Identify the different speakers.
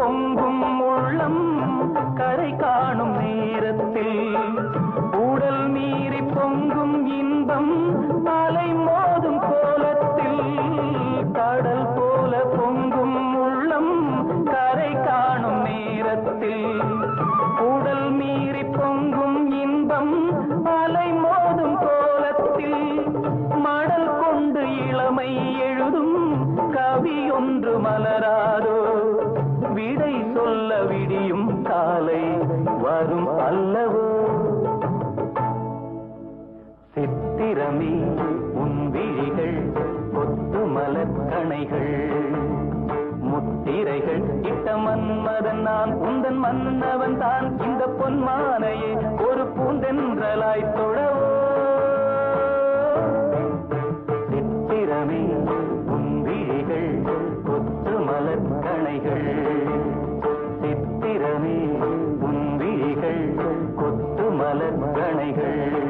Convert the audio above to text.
Speaker 1: பொங்கும் உள்ளம் கரை காணும் நேரத்தில். உடல் மீறி பொங்கும் இன்பம் அலை மோதும் கோலத்தில். கடல் போல பொங்கும் உள்ளம் கரை காணும் நேரத்தில். உடல் மீறி பொங்கும் இன்பம் அலை மோதும் கோலத்தில். மடல் கொண்டு இளமை எழுதும் கவி ஒன்று மலராதோ யாரும் அல்லவோ? சித்திரமே உன் விழிகள் கொத்து மலர்கணைகள் முத்திரைகள் இட்ட மன்மதன் நான் உந்தன் மன்னவன் தான். இந்த பொன்மானையே ஒரு பூந்தென்றலாய் தொழவோ? சித்திரமே உன் விழிகள் கொத்து மலர்கணைகள் கொத்து மலர் கணைகள்